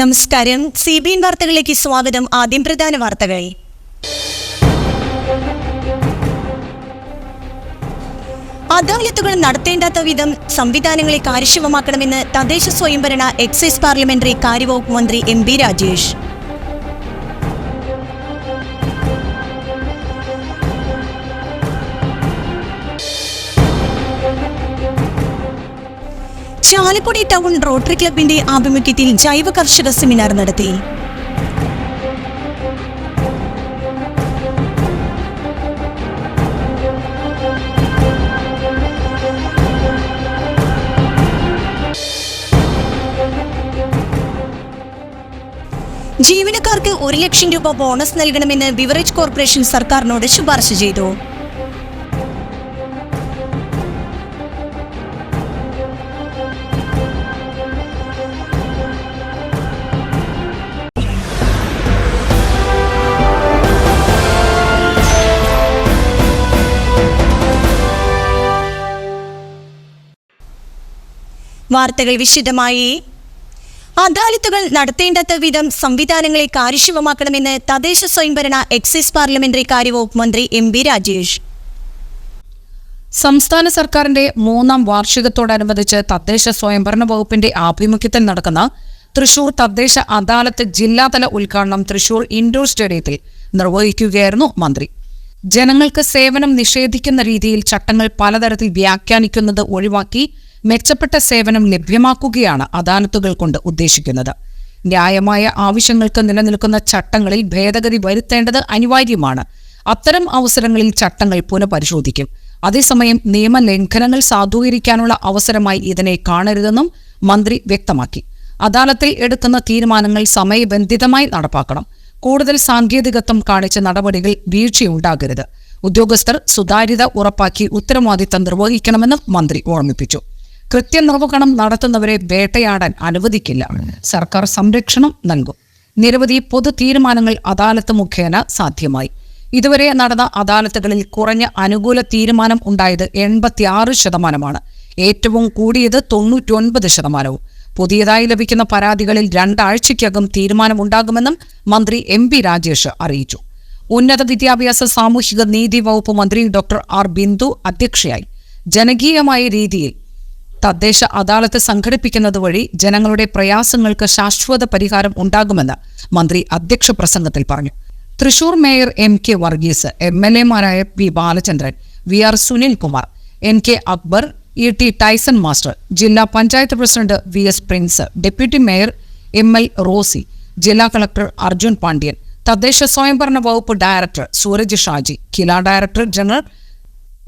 നമസ്കാരം. C B N വാർത്തകളിലേക്ക് സ്വാഗതം. ആദ്യം പ്രധാന വാർത്തകൾ. അദാലത്തുകൾ നടത്തേണ്ടാത്ത വിധം സംവിധാനങ്ങളെ കാര്യക്ഷമമാക്കണമെന്ന് തദ്ദേശ സ്വയംഭരണ എക്സൈസ് പാർലമെന്ററി കാര്യവകുപ്പ് മന്ത്രി M B Rajesh. Chalakudy town rotary ക്ലബിന്റെ ആഭിമുഖ്യത്തിൽ ജൈവ കർഷക സെമിനാർ നടത്തി. ജീവനക്കാർക്ക് ഒരു ലക്ഷം രൂപ ബോണസ് നൽകണമെന്ന് ബിവറേജ് കോർപ്പറേഷൻ സർക്കാരിനോട് ശുപാർശ ചെയ്തു. വാർത്തകൾ വിശദമായി. അദാലത്തുകൾ നടത്തേണ്ടാത്ത വിധം സംവിധാനങ്ങളെ കാര്യക്ഷമമാക്കണമെന്ന് തദ്ദേശ സ്വയംഭരണ എക്സൈസ് പാർലമെന്ററി കാര്യവകുപ്പ് മന്ത്രി എം ബി രാജേഷ്. സംസ്ഥാന സർക്കാരിന്റെ മൂന്നാം വാർഷികത്തോടനുബന്ധിച്ച് തദ്ദേശ സ്വയംഭരണ വകുപ്പിന്റെ ആഭിമുഖ്യത്തിൽ നടക്കുന്ന തൃശൂർ തദ്ദേശ അദാലത്ത് ജില്ലാതല ഉദ്ഘാടനം തൃശൂർ ഇൻഡോർ സ്റ്റേഡിയത്തിൽ നിർവഹിക്കുകയായിരുന്നു മന്ത്രി. ജനങ്ങൾക്ക് സേവനം നിഷേധിക്കുന്ന രീതിയിൽ ചട്ടങ്ങൾ പലതരത്തിൽ വ്യാഖ്യാനിക്കുന്നത് ഒഴിവാക്കി മെച്ചപ്പെട്ട സേവനം ലഭ്യമാക്കുകയാണ് അദാലത്തുകൾ കൊണ്ട് ഉദ്ദേശിക്കുന്നത്. ന്യായമായ ആവശ്യങ്ങൾക്ക് നിലനിൽക്കുന്ന ചട്ടങ്ങളിൽ ഭേദഗതി വരുത്തേണ്ടത് അനിവാര്യമാണ്. അത്തരം അവസരങ്ങളിൽ ചട്ടങ്ങൾ പുനഃപരിശോധിക്കും. അതേസമയം നിയമലംഘനങ്ങൾ സാധൂകരിക്കാനുള്ള അവസരമായി ഇതിനെ കാണരുതെന്നും മന്ത്രി വ്യക്തമാക്കി. അദാലത്തിൽ എടുക്കുന്ന തീരുമാനങ്ങൾ സമയബന്ധിതമായി നടപ്പാക്കണം. കൂടുതൽ സാങ്കേതികത്വം കാണിച്ച നടപടികൾ വീഴ്ചയുണ്ടാകരുത്. ഉദ്യോഗസ്ഥർ സുതാര്യത ഉറപ്പാക്കി ഉത്തരവാദിത്തം നിർവഹിക്കണമെന്നും മന്ത്രി ഓർമ്മിപ്പിച്ചു. കൃത്യനിർവഹണം നടത്തുന്നവരെ വേട്ടയാടാൻ അനുവദിക്കില്ല. സർക്കാർ സംരക്ഷണം നൽകും. നിരവധി പൊതു തീരുമാനങ്ങൾ അദാലത്ത് മുഖേന സാധ്യമായി. ഇതുവരെ നടന്ന അദാലത്തുകളിൽ കുറഞ്ഞ അനുകൂല തീരുമാനം ഉണ്ടായത് എൺപത്തിയാറ് ശതമാനമാണ്. ഏറ്റവും കൂടിയത് തൊണ്ണൂറ്റൊൻപത് ശതമാനവും. പുതിയതായി ലഭിക്കുന്ന പരാതികളിൽ രണ്ടാഴ്ചയ്ക്കകം തീരുമാനമുണ്ടാകുമെന്നും മന്ത്രി എം പി രാജേഷ് അറിയിച്ചു. ഉന്നത വിദ്യാഭ്യാസ സാമൂഹിക നീതി വകുപ്പ് മന്ത്രി ഡോക്ടർ ആർ ബിന്ദു അധ്യക്ഷയായി. ജനകീയമായ രീതിയിൽ തദ്ദേശ അദാലത്ത് സംഘടിപ്പിക്കുന്നത് വഴി ജനങ്ങളുടെ പ്രയാസങ്ങൾക്ക് ശാശ്വത പരിഹാരം ഉണ്ടാകുമെന്ന് മന്ത്രി അധ്യക്ഷ പ്രസംഗത്തിൽ പറഞ്ഞു. Thrissur mayor M K Varghese M L എമാരായ P Balachandran V R Sunilkumar N K Akbar E T Tyson master ജില്ലാ panchayat president V S Prince deputy mayor M L Rosy ജില്ലാ കളക്ടർ അർജുൻ പാണ്ഡ്യൻ തദ്ദേശ സ്വയംഭരണ വകുപ്പ് director Sooraj Shaji KILA director general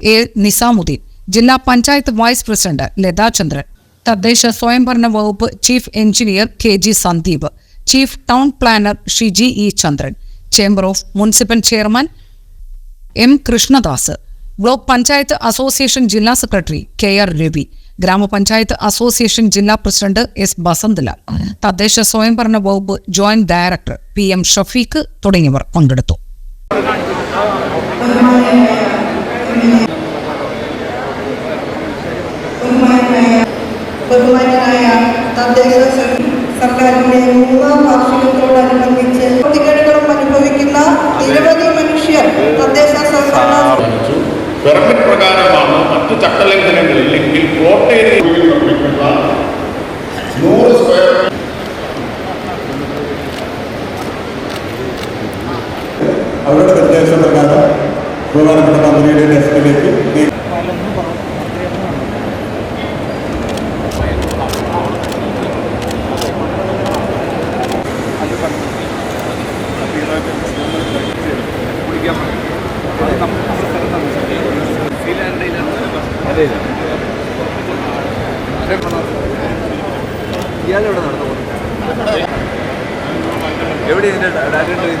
A Nizamuddin ജില്ലാ panchayat vice president Lathachandran തദ്ദേശ സ്വയംഭരണ വകുപ്പ് chief engineer K G Sandeep chief town planner Shiji E Chandran chamber of municipal chairman M Krishnadas block panchayat association ജില്ലാ secretary K R Ravi ഗ്രാമപഞ്ചായത്ത് association ജില്ലാ president S Basanthlal തദ്ദേശ സ്വയംഭരണ വകുപ്പ് joint director P M Shafeeq തുടങ്ങിയവർ പങ്കെടുത്തു. ബഹുമാനായ തദ്ദേശ സർക്കാരിന്റെ മൂന്നാം വാർഷികത്തോടനുബന്ധിച്ച് പ്രതികരണങ്ങളും അനുഭവിക്കുന്ന നിരവധി മനുഷ്യർ തദ്ദേശ പെർമിറ്റ് പ്രകാരമാണ് മറ്റു ചട്ടലംഘനങ്ങളില്ലെങ്കിൽ കോട്ടയിൽ നിർമ്മിക്കുന്ന നൂറ് സ്ക്വയർ അവരുടെ നിർദ്ദേശപ്രകാരം ബഹുമാനപ്പെട്ട മന്ത്രിയുടെ ഡെസ്കിലേക്ക് ഇയാളെവിടെ നടന്നു എവിടെ ഇതിന്റെ ഡാറ്റ എൻട്രി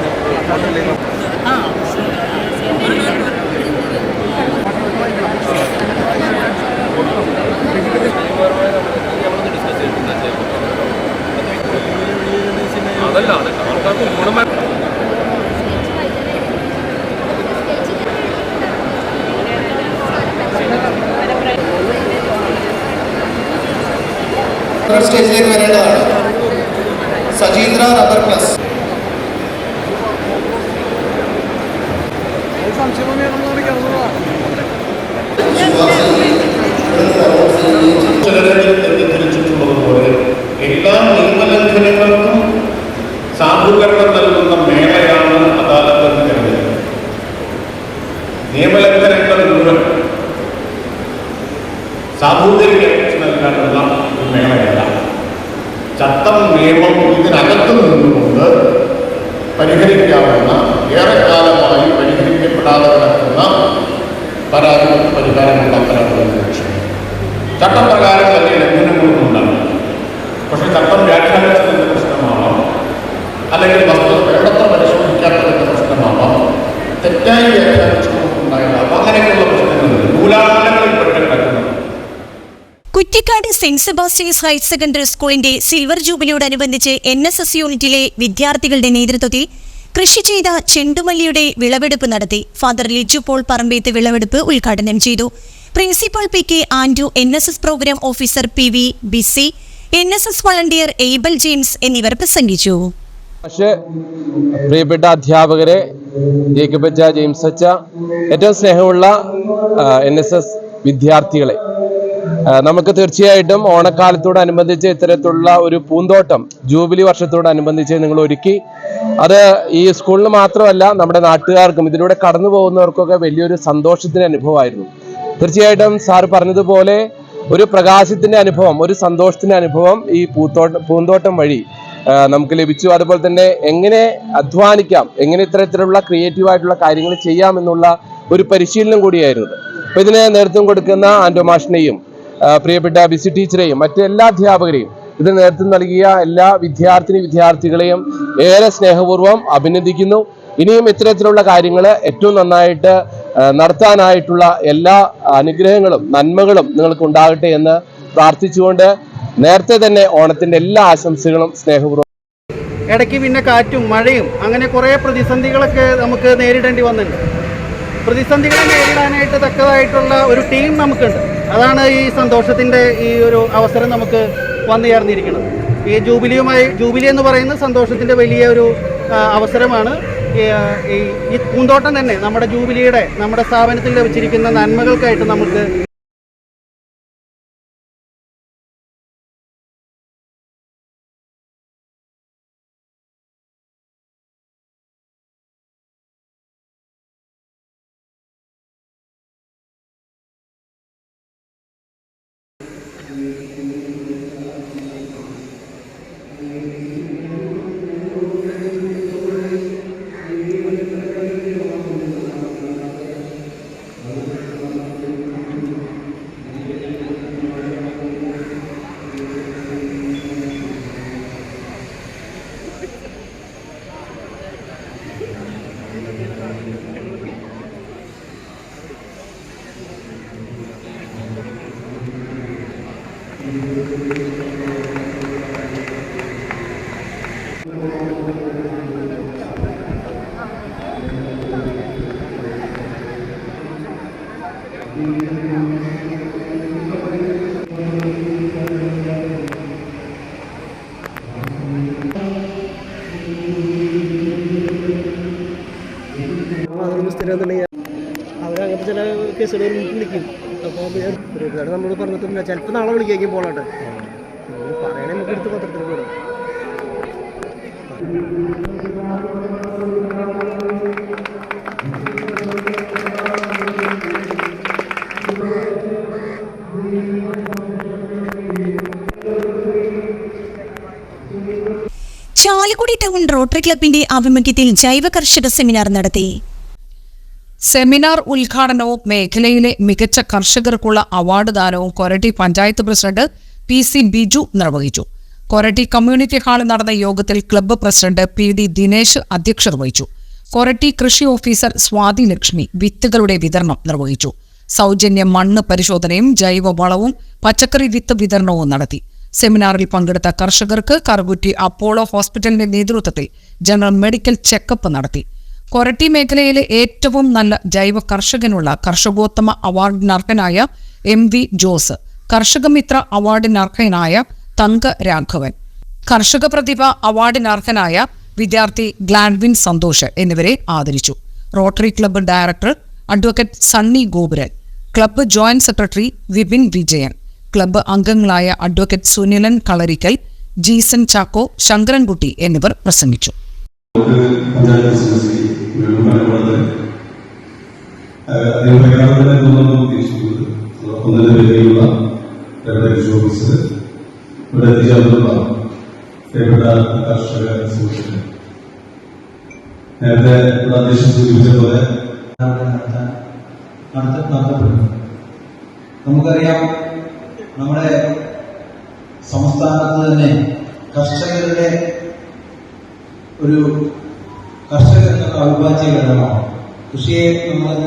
അതല്ല അതല്ല ആൾക്കാർക്ക് ഗുണമായി സ്റ്റേജിലേക്ക് വരേണ്ടതാണ്. Sajeendra rubber plus. തെറ്റിദ്ധരിച്ചിട്ടുള്ളതുപോലെ എല്ലാ നിയമലംഘനങ്ങൾക്കും സാധൂകരണം നൽകുന്ന മേളയാണ് അദാലത്ത് എന്ന് കരുതുന്നത് നിയമലംഘനങ്ങൾ മുഴുവൻ സാധൂകരിച്ച് നൽകാനുള്ള ഒരു മേളയല്ല ചട്ടം നിയമം ഇതിനകത്ത് നിന്നുകൊണ്ട് പരിഹരിക്കാവുന്ന ഏറെക്കാലമായി പരിഹരിക്കപ്പെടാതെ കിടക്കുന്ന പരാതികൾക്ക് പരിഹാരം ഉണ്ടാക്കാനുള്ള ലക്ഷ്യം ചട്ടപ്രകാരം തന്നെ ലംഘനങ്ങളൊന്നും ഉണ്ടാകും പക്ഷെ ചട്ടം വ്യാഖ്യാനിച്ചതിന്റെ പ്രശ്നമാവാം? അല്ലെങ്കിൽ വസ്തുത വേണ്ടത്ര പരിശോധിക്കാത്തതിന്റെ പ്രശ്നമാവാം? തെറ്റായി വ്യാഖ്യാനിച്ചുകൊണ്ടുണ്ടായതാവാം അങ്ങനെയൊക്കെയുള്ള പ്രശ്നങ്ങളുണ്ട് കിടക്കുന്നത് Kuttikkad saint Sebastian's higher secondary സ്കൂളിന്റെ സിൽവർ ജൂബിലിയോടനുബന്ധിച്ച് എൻ എസ് എസ് യൂണിറ്റിലെ വിദ്യാർത്ഥികളുടെ നേതൃത്വത്തിൽ കൃഷി ചെയ്ത ചെണ്ടുമല്ലിയുടെ വിളവെടുപ്പ് നടത്തി. ഫാദർ ലിജു പോൾ പറമ്പേത്ത് വിളവെടുപ്പ് ഉദ്ഘാടനം ചെയ്തു. Principal P K Andu N S S program officer P V Bisi N S S volunteer Abel James എന്നിവർ പ്രസംഗിച്ചു. പക്ഷേ പ്രിയപ്പെട്ട അധ്യാപകരെ ജേക്കബച്ച ജെയിംസ് അച്ച ഏറ്റവും സ്നേഹമുള്ള എൻ എസ് എസ് വിദ്യാർത്ഥികളെ നമുക്ക് തീർച്ചയായിട്ടും ഓണക്കാലത്തോടനുബന്ധിച്ച് ഇത്തരത്തിലുള്ള ഒരു പൂന്തോട്ടം ജൂബിലി വർഷത്തോടനുബന്ധിച്ച് നിങ്ങൾ ഒരുക്കി. അത് ഈ സ്കൂളിന് മാത്രമല്ല നമ്മുടെ നാട്ടുകാർക്കും ഇതിലൂടെ കടന്നു പോകുന്നവർക്കൊക്കെ വലിയൊരു സന്തോഷത്തിന്റെ അനുഭവമായിരുന്നു. തീർച്ചയായിട്ടും സാർ പറഞ്ഞതുപോലെ ഒരു പ്രകാശത്തിന്റെ അനുഭവം ഒരു സന്തോഷത്തിന്റെ അനുഭവം ഈ പൂത്തോട്ടം പൂന്തോട്ടം വഴി നമുക്ക് ലഭിച്ചു. അതുപോലെ തന്നെ എങ്ങനെ അധ്വാനിക്കാം എങ്ങനെ ഇത്തരത്തിലുള്ള ക്രിയേറ്റീവ് ആയിട്ടുള്ള കാര്യങ്ങൾ ചെയ്യാം എന്നുള്ള ഒരു പരിശീലനം കൂടിയായിരുന്നു. അപ്പൊ ഇതിന് നേതൃത്വം കൊടുക്കുന്ന ആൻഡോ പ്രിയപ്പെട്ട ബിസി ടീച്ചറെയും മറ്റു എല്ലാ അധ്യാപകരെയും ഇതിന് നേതൃത്വം നൽകിയ എല്ലാ വിദ്യാർത്ഥിനി വിദ്യാർത്ഥികളെയും ഏറെ സ്നേഹപൂർവം അഭിനന്ദിക്കുന്നു. ഇനിയും ഇത്തരത്തിലുള്ള കാര്യങ്ങൾ ഏറ്റവും നന്നായിട്ട് നടത്താനായിട്ടുള്ള എല്ലാ അനുഗ്രഹങ്ങളും നന്മകളും നിങ്ങൾക്ക് ഉണ്ടാകട്ടെ എന്ന് പ്രാർത്ഥിച്ചുകൊണ്ട് നേരത്തെ തന്നെ ഓണത്തിന്റെ എല്ലാ ആശംസകളും സ്നേഹപൂർവം. ഇടയ്ക്ക് പിന്നെ കാറ്റും മഴയും അങ്ങനെ കുറേ പ്രതിസന്ധികളൊക്കെ നമുക്ക് നേരിടേണ്ടി വന്നിട്ടുണ്ട്. പ്രതിസന്ധികളെ നേരിടാനായിട്ട് തക്കതായിട്ടുള്ള ഒരു ടീം നമുക്കുണ്ട്. അതാണ് ഈ സന്തോഷത്തിന്റെ ഈ ഒരു അവസരം നമുക്ക് വന്നു ചേർന്നിരിക്കുന്നത്. ഈ ജൂബിലിയുമായി ജൂബിലി എന്ന് പറയുന്ന സന്തോഷത്തിന്റെ വലിയ ഒരു അവസരമാണ് ഈ, പൂന്തോട്ടം തന്നെ. നമ്മുടെ ജൂബിലിയുടെ നമ്മുടെ സ്ഥാപനത്തിൽ ലഭിച്ചിരിക്കുന്ന നന്മകൾക്കായിട്ട് നമുക്ക് അവരങ്ങനത്തെ ചില കേസുകൾ നിൽക്കും. അപ്പോൾ ഒരുപാട് നമ്മളോട് പറഞ്ഞിട്ടില്ല ചിലപ്പോൾ നാളെ വിളിക്കായിരിക്കും പോകട്ടെ പറയണേ നമുക്ക് എടുത്ത് പത്രത്തിൽ കൂടെ ചാലക്കുടി ടൗൺ റോട്ടറി ക്ലബിന്റെ ആഭിമുഖ്യത്തിൽ ജൈവ കർഷക സെമിനാർ നടത്തി. സെമിനാർ ഉദ്ഘാടനവും മേഖലയിലെ മികച്ച കർഷകർക്കുള്ള award ദാനവും Koratty panchayat president P C Biju നിർവഹിച്ചു. കൊരട്ടി കമ്മ്യൂണിറ്റി ഹാളിൽ നടന്ന യോഗത്തിൽ club president P D Dinesh അധ്യക്ഷത വഹിച്ചു. കൊരട്ടി കൃഷി ഓഫീസർ സ്വാതി ലക്ഷ്മി വിത്തുകളുടെ വിതരണം നിർവഹിച്ചു. സൗജന്യ മണ്ണ് പരിശോധനയും ജൈവ വളവും പച്ചക്കറി വിത്ത് വിതരണവും നടത്തി. സെമിനാറിൽ പങ്കെടുത്ത കർഷകർക്ക് കറുകുറ്റി അപ്പോളോ ഹോസ്പിറ്റലിന്റെ നേതൃത്വത്തിൽ ജനറൽ മെഡിക്കൽ ചെക്കപ്പ് നടത്തി. കൊരട്ടി മേഖലയിലെ ഏറ്റവും നല്ല ജൈവ കർഷകനുള്ള കർഷകോത്തമ അവാർഡിനർഹനായ എം വി ജോസ് കർഷകമിത്ര അവാർഡിനർഹനായ തങ്ക രാഘവൻ കർഷക പ്രതിഭ അവാർഡിനർഹനായ വിദ്യാർത്ഥി ഗ്ലാൻവിൻ സന്തോഷ് എന്നിവരെ ആദരിച്ചു. Rotary club director advocate Sunny Gopuran club joint secretary Vipin Vijayan club അംഗങ്ങളായ അഡ്വക്കേറ്റ് സുനിലൻ കളരിക്കൽ ജീസൻ ചാക്കോ ശങ്കരൻകുട്ടി എന്നിവർ പ്രസംഗിച്ചു. പഞ്ചായത്ത് ബിസിനസ്സിൽ വളരെ അതിന് പ്രകാരം തന്നെ തോന്നുന്നു ഉദ്ദേശിക്കുന്നത്. ഒന്നിന്റെ പേരിലുള്ള കൃഷി ഓഫീസർ. ഇവിടെ എത്തിച്ചേർന്നുള്ള പ്രിയപ്പെട്ട കർഷക സുഹൃത്തുക്കൾ. നേരത്തെ ഇവിടെ അധ്യക്ഷൻ സൂചിപ്പിച്ച പോലെ നമുക്കറിയാം നമ്മുടെ സംസ്ഥാനത്ത് തന്നെ കർഷകരുടെ ഒരു കർഷകർ എന്നുള്ള അവിഭാജ്യ ഘടകമാണ് കൃഷിയെ നമ്മൾ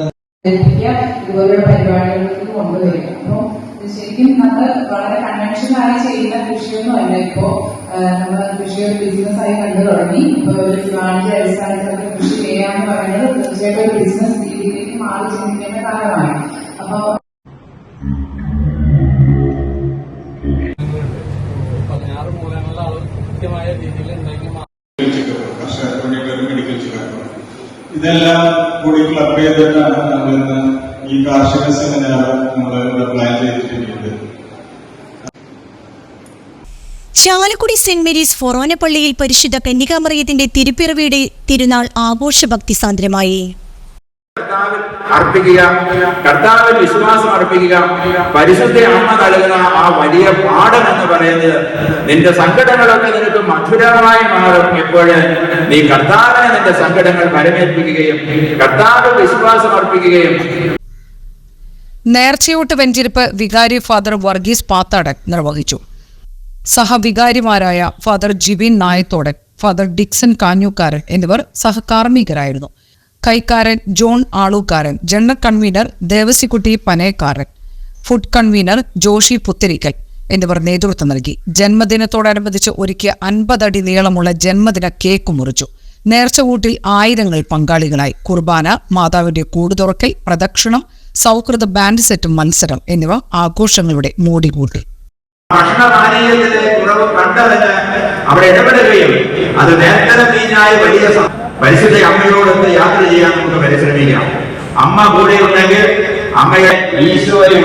ശരിക്കും നമ്മൾ വളരെ കൺവെൻഷനായി ചെയ്യുന്ന കൃഷിയൊന്നും അല്ല ഇപ്പോ നമ്മൾ കൃഷി ഒരു ബിസിനസ് ആയി കണ്ടു തുടങ്ങി. ഇപ്പൊ ഒരു വാണിജ്യ അടിസ്ഥാനത്തിലൊക്കെ കൃഷി ചെയ്യാന്ന് പറയുന്നത് തീർച്ചയായിട്ടും ഒരു ബിസിനസ് രീതിയിലേക്ക് മാറി ചിന്തിക്കേണ്ട കാലമാണ്. അപ്പോൾ ഇതെല്ലാം കൂടി ക്ലബ് ചെയ്തിട്ടാണ് നമ്മൾ ഇന്ന് ഈ കാർഷിക സെമിനാർ നമ്മൾ പ്ലാൻ ചെയ്തിട്ടുണ്ട് ചാലക്കുടി സെന്റ് മേരീസ് ഫൊറോനപ്പള്ളിയിൽ പരിശുദ്ധ കന്യകാമറിയത്തിന്റെ തിരുപ്പിറവിയുടെ തിരുനാൾ ആഘോഷഭക്തി സാന്ദ്രമായി. അർപ്പിക്കുക കർത്താവിൽ വിശ്വാസം അർപ്പിക്കുക പരിശുദ്ധ അമ്മ നൽകുന്ന ആ വലിയ പാഠം എന്ന് പറയുന്നത് നിന്റെ സങ്കടങ്ങളൊക്കെ നിനക്ക് മധുരമായി മാറും. എപ്പോഴ് നീ കർത്താവിനെ നിന്റെ സങ്കടങ്ങൾ പരമേൽപ്പിക്കുകയും കർത്താവിൽ വിശ്വാസം അർപ്പിക്കുകയും നേർച്ചയോട്ട് വെഞ്ചിരിപ്പ് വികാരി ഫാദർ വർഗീസ് പാത്താടൻ നിർവഹിച്ചു. സഹവികാരിമാരായ ഫാദർ ജിബിൻ നായത്തോടൻ ഫാദർ ഡിക്സൺ കാഞ്ഞൂക്കാരൻ എന്നിവർ സഹകാർമ്മികരായിരുന്നു കൈക്കാരൻ John Alookkaran. General convener Devasikutty Panayakkaran. Food convener Joshy Puthirikkal എന്നിവർ നേതൃത്വം നൽകി. ജന്മദിനത്തോടനുബന്ധിച്ച് ഒരുക്കിയ അൻപതടി നീളമുള്ള ജന്മദിന കേക്ക് മുറിച്ചു. നേർച്ചകൂട്ടിൽ ആയിരങ്ങൾ പങ്കാളികളായി. കുർബാന മാതാവിന്റെ കൂടുതുറക്കൽ പ്രദക്ഷിണം സൗഹൃദ ബാൻഡ് സെറ്റ് മത്സരം എന്നിവ ആഘോഷങ്ങളുടെ കുറവ് കണ്ടതിന് അവിടെ ഇടപെടുകയും അത് നേരത്തെ വലിയ പരിശുദ്ധ അമ്മയോടൊത്ത് യാത്ര ചെയ്യാൻ നമുക്ക് പരിശ്രമിക്കാം. അമ്മ കൂടെ ഉണ്ടെങ്കിൽ അമ്മയെ ഈശോയും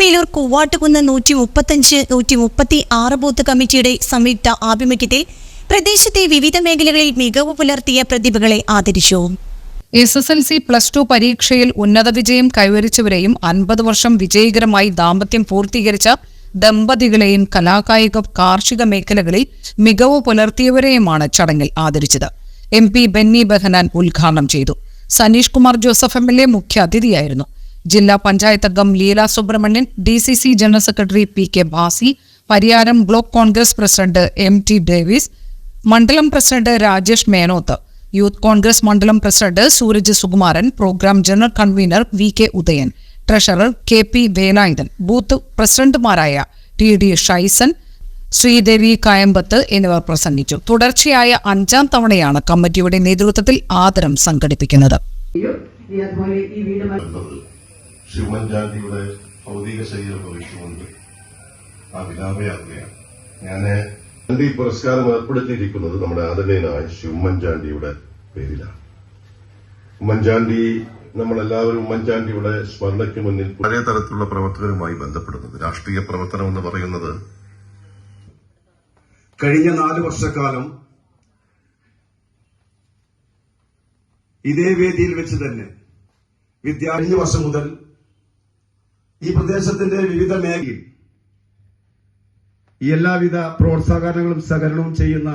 മേലൂർ കൂവാട്ടുകുന്ന് നൂറ്റി മുപ്പത്തഞ്ച് നൂറ്റി മുപ്പത്തി ആറ് ബൂത്ത് കമ്മിറ്റിയുടെ സംയുക്ത ആഭിമുഖ്യത്തിൽ പ്രദേശത്തെ വിവിധ മേഖലകളിൽ മികവ് പുലർത്തിയ പ്രതിഭകളെ ആദരിച്ചു. S S L C plus two പരീക്ഷയിൽ ഉന്നത വിജയം കൈവരിച്ചവരെയും അൻപത് വർഷം വിജയകരമായി ദാമ്പത്യം പൂർത്തീകരിച്ച ദമ്പതികളെയും കലാകായിക കാർഷിക മേഖലകളിൽ മികവ് പുലർത്തിയവരെയുമാണ് ചടങ്ങിൽ ആദരിച്ചത്. എം പി ബെന്നി ബെഹനാൻ ഉദ്ഘാടനം ചെയ്തു. Saneesh Kumar Joseph M L A മുഖ്യ അതിഥിയായിരുന്നു ജില്ലാ പഞ്ചായത്ത് അംഗം Leela Subramanian D C C general secretary P K Bhasi Pariyaram block Congress president M T Davis മണ്ഡലം പ്രസിഡന്റ് രാജേഷ് മേനോത്ത് യൂത്ത് കോൺഗ്രസ് മണ്ഡലം president Sooraj Sukumaran program general convener V K Udayan treasurer K P Velayudhan booth പ്രസിഡന്റുമാരായ T D Shaison Sreedevi Kayampath എന്നിവർ പ്രസംഗിച്ചു. തുടർച്ചയായ അഞ്ചാം തവണയാണ് കമ്മിറ്റിയുടെ നേതൃത്വത്തിൽ ആദരം സംഘടിപ്പിക്കുന്നത്. ശിവമൻചാണ്ടിയുടെ ഭൗതിക ശരീരം വഹിച്ചുകൊണ്ട് ആ വിലാപയാത്രയാണ്. ഞാൻ ഈ പുരസ്കാരം ഏർപ്പെടുത്തിയിരിക്കുന്നത് നമ്മുടെ ആദരണീയനായ ഉമ്മൻചാണ്ടിയുടെ പേരിലാണ്. ഉമ്മൻചാണ്ടി നമ്മളെല്ലാവരും ഉമ്മൻചാണ്ടിയുടെ സ്മരണയ്ക്ക് മുന്നിൽ പഴയ തരത്തിലുള്ള പ്രവർത്തകരുമായി ബന്ധപ്പെടുന്നത്. രാഷ്ട്രീയ പ്രവർത്തനം എന്ന് പറയുന്നത് കഴിഞ്ഞ നാല് വർഷക്കാലം ഇതേ വേദിയിൽ വെച്ച് തന്നെ വിദ്യാ കഴിഞ്ഞ വർഷം മുതൽ ഈ പ്രദേശത്തിന്റെ വിവിധ മേഖലയിൽ എല്ലാവിധ പ്രോത്സാഹനങ്ങളും സഹകരണവും ചെയ്യുന്ന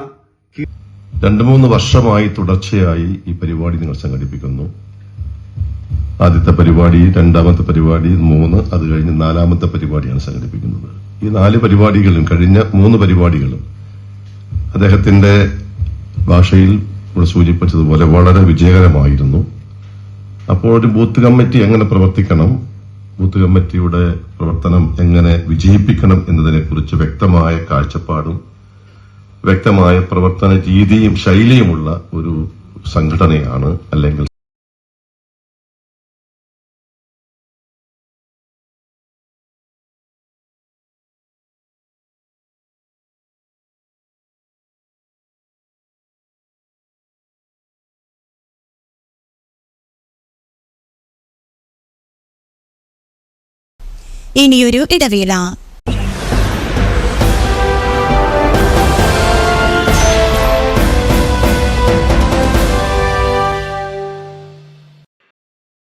രണ്ടു മൂന്ന് വർഷമായി തുടർച്ചയായി ഈ പരിപാടി നിങ്ങൾ സംഘടിപ്പിക്കുന്നു. ആദ്യത്തെ പരിപാടി രണ്ടാമത്തെ പരിപാടി മൂന്ന് അത് കഴിഞ്ഞ് നാലാമത്തെ പരിപാടിയാണ് സംഘടിപ്പിക്കുന്നത്. ഈ നാല് പരിപാടികളും കഴിഞ്ഞ മൂന്ന് പരിപാടികളും അദ്ദേഹത്തിന്റെ ഭാഷയിൽ ഇവിടെ സൂചിപ്പിച്ചതുപോലെ വളരെ വിജയകരമായിരുന്നു. അപ്പോൾ ഒരു ബൂത്ത് കമ്മിറ്റി എങ്ങനെ പ്രവർത്തിക്കണം ബൂത്ത് കമ്മിറ്റിയുടെ പ്രവർത്തനം എങ്ങനെ വിജയിപ്പിക്കണം എന്നതിനെക്കുറിച്ച് വ്യക്തമായ കാഴ്ചപ്പാടും വ്യക്തമായ പ്രവർത്തന രീതിയും ശൈലിയുമുള്ള ഒരു സംഘടനയാണ് അല്ലെങ്കിൽ ഇനിയൊരു ഇടവേള.